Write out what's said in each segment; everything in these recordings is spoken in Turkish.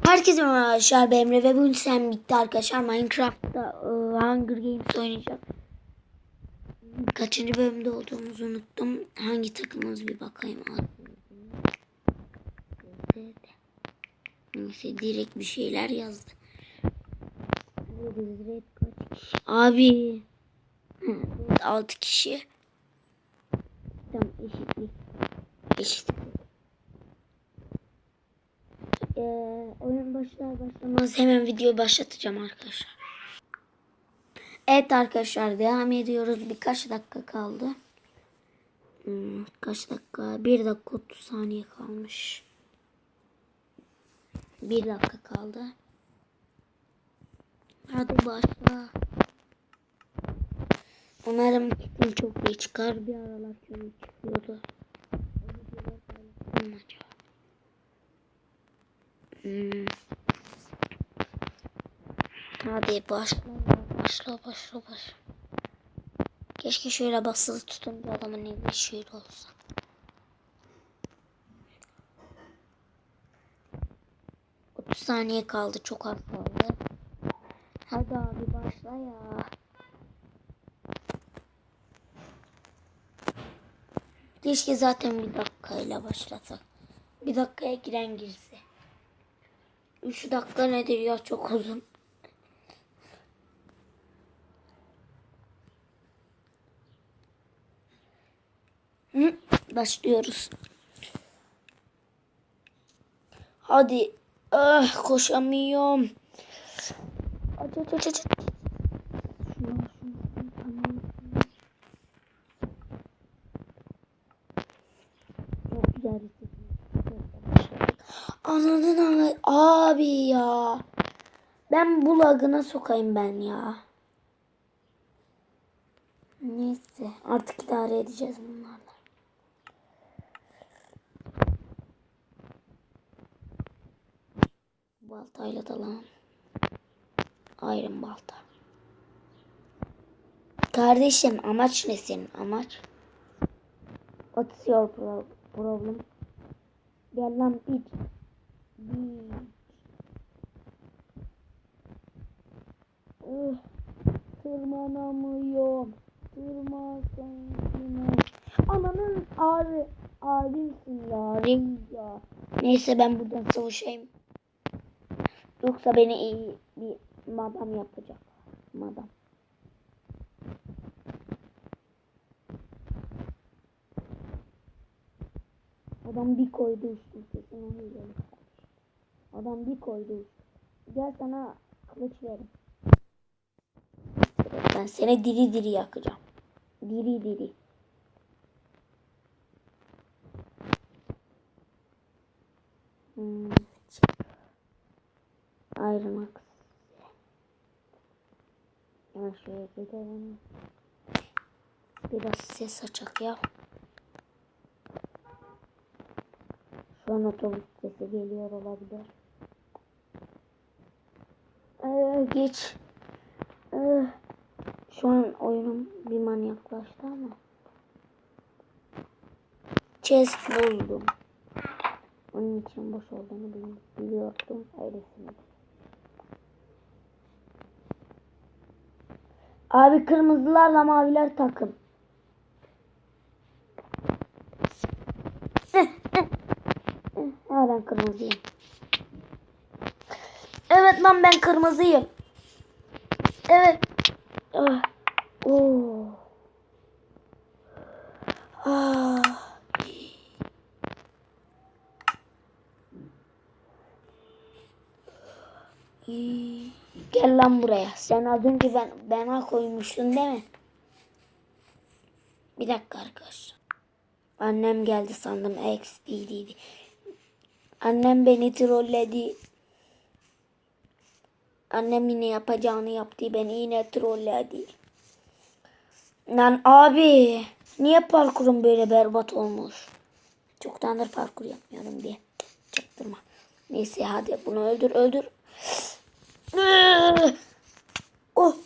Herkese merhaba arkadaşlar ben Emre ve bugün sen bitti arkadaşlar Minecraft'ta e, Hunger Games oynayacağız. Kaçıncı bölümde olduğumuzu unuttum. Hangi takımımız bir bakayım. Neyse direkt bir şeyler yazdı. Abi. 6 kişi. Tamam eşitlik. Eşitlik. Ee, oyun başlar başlamaz hemen video başlatacağım arkadaşlar. Evet arkadaşlar devam ediyoruz. Birkaç dakika kaldı. Hmm, kaç dakika? Bir dakika 30 saniye kalmış. Bir dakika kaldı. Hadi başla. Umarım çok iyi çıkar. Bir aralar çok çıkıyordu. Acaba. Hmm. Hadi başla başla başla başla. Keşke şöyle basılı tutun bir adamın eli şöyle olsa. Otuz saniye kaldı çok az kaldı. Hadi abi başla ya. Keşke zaten bir dakikayla başlasak. Bir dakikaya giren girse. 3 dakika nedir ya çok uzun. Hı, başlıyoruz. Hadi. Ah koşamıyorum. Şuna, şuna, tamam. Çok güzel bir anı abi ya. Ben bu lagına sokayım ben ya. Neyse artık idare edeceğiz bunlarla. Baltayla dalan. Ayrım balta. Kardeşim amaç ne senin amaç? What's your pro- problem? Gel lan iç. Uh, tırmanamıyorum. Tırmansana. Ananın ağrı. Ağrıysın ya. Reis ya. Neyse ben buradan savaşayım. Yoksa beni iyi bir madam yapacak. Madam. Adam bir koydu üstüne yiyelim. Adam bir koydu. Gel sana kılıç verin. Ben seni diri diri yakacağım. Diri diri. Hmm. Axe. Hemen şöyle gidelim. Biraz ses açak ya. Şu an otobüs sesi geliyor olabilir. Ee, geç. Ee, şu an oyunum bir manyaklaştı ama. Chest buldum. Onun için boş olduğunu bil- biliyordum. Öylesine. Abi kırmızılarla maviler takım. Ha ben kırmızıyım. Evet ben kırmızıyım. Evet. Ah. Oo. Ah. İyi. Gel lan buraya. Sen az önce ben bana koymuştun değil mi? Bir dakika arkadaşlar. Annem geldi sandım. X değildi. Annem beni trolledi. Annem yine yapacağını yaptı. Beni yine trolledi. Lan abi. Niye parkurum böyle berbat olmuş? Çoktandır parkur yapmıyorum diye. Çaktırma. Neyse hadi bunu öldür öldür. Oh.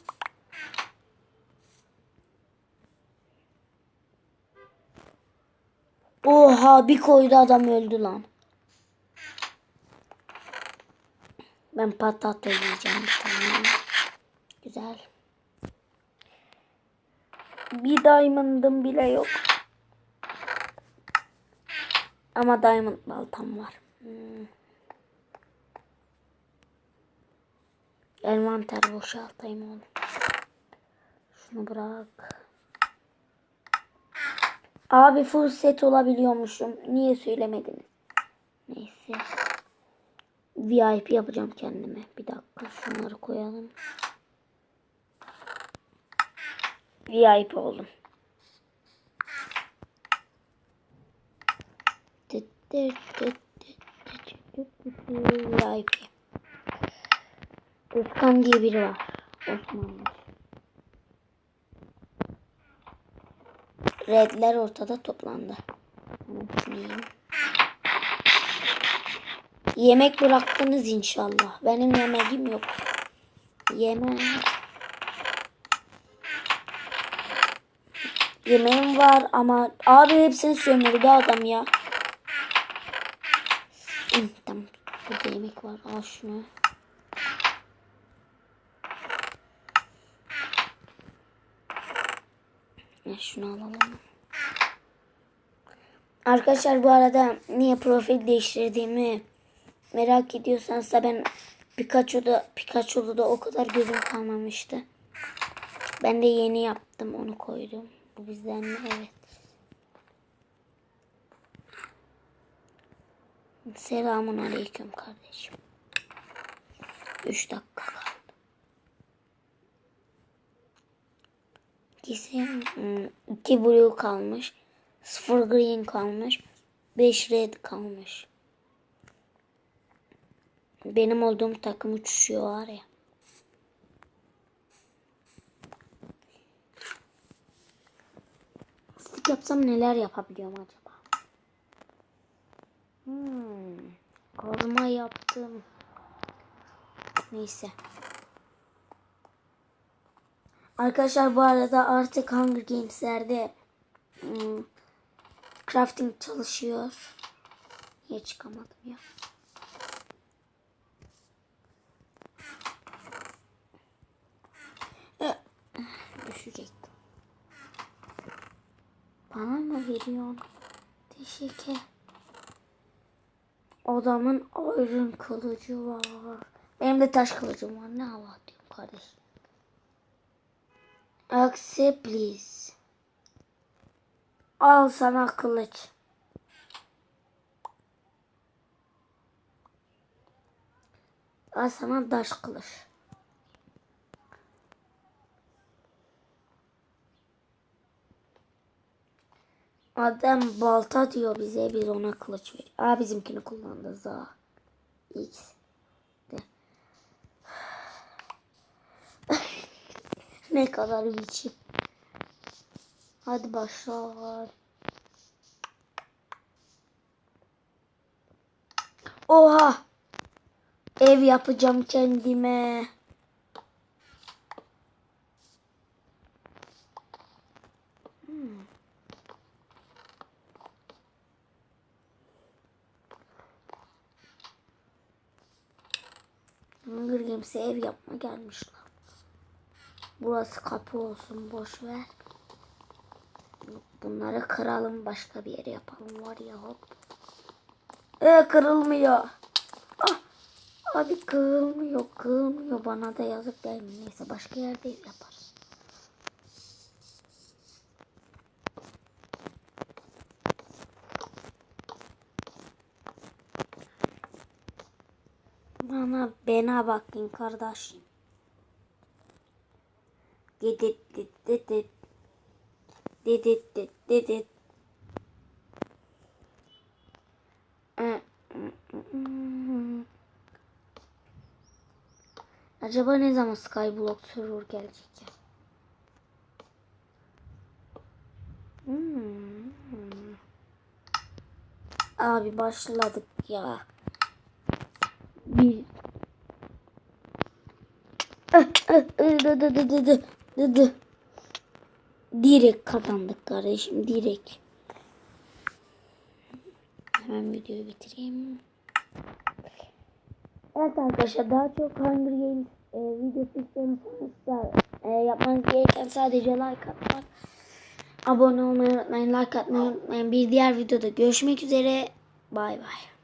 Oha bir koydu adam öldü lan. Ben patata yiyeceğim bir tane. Güzel. Bir diamond'ım bile yok. Ama diamond baltam var. Hmm. Envanter boşaltayım oğlum. Şunu bırak. Abi full set olabiliyormuşum. Niye söylemediniz? Neyse. VIP yapacağım kendime. Bir dakika şunları koyalım. VIP oldum. VIP. Özkan diye biri var. Osmanlı. Redler ortada toplandı. Yiyeyim. Yemek bıraktınız inşallah. Benim yemeğim yok. Yemek. Yemeğim var ama abi hepsini sömürdü adam ya. Tamam. Burada yemek var. Al şunu. Ya şunu alalım. Arkadaşlar bu arada niye profil değiştirdiğimi merak ediyorsanız da ben Pikachu'da Pikachu'da da o kadar gözüm kalmamıştı. Ben de yeni yaptım onu koydum. Bu bizden mi? Evet. Selamun aleyküm kardeşim. 3 dakika kaldı. İkisi, hmm, iki blue kalmış. Sıfır green kalmış. 5 red kalmış. Benim olduğum takım uçuşuyor var ya. Stick yapsam neler yapabiliyorum acaba? Hmm, kazma yaptım. Neyse. Arkadaşlar bu arada artık Hunger Games'lerde hmm, crafting çalışıyor. Niye çıkamadım ya? Düşecektim. Bana mı veriyorsun? Teşekkür. Adamın ayrın kılıcı var. Benim de taş kılıcım var. Ne hava diyorum kardeşim. Accept please. Al sana kılıç. Al sana taş kılıç. Adam balta diyor bize biz ona kılıç ver. Aa bizimkini kullandı za. X. De. ne kadar içi. Hadi başla. Oha. Ev yapacağım kendime. Games'e ev yapma gelmişler. Burası kapı olsun boş ver. Bunları kıralım başka bir yere yapalım var ya hop. Ee kırılmıyor. Ah, abi kırılmıyor kırılmıyor bana da yazık mi? Neyse başka yerde ev yaparız. Bana bakın kardeşim. Didit dit didit. Didit dit didit. Acaba ne zaman Skyblock server gelecek ya? Hmm. Abi başladık ya. Bir. Direkt kazandık kardeşim direkt. Hemen videoyu bitireyim. Evet arkadaşlar daha çok Hunger Games e, videosu istiyorsanız e, yapmanız gereken sadece like atmak. Abone olmayı unutmayın, like atmayı unutmayın. Bir diğer videoda görüşmek üzere. Bay bay.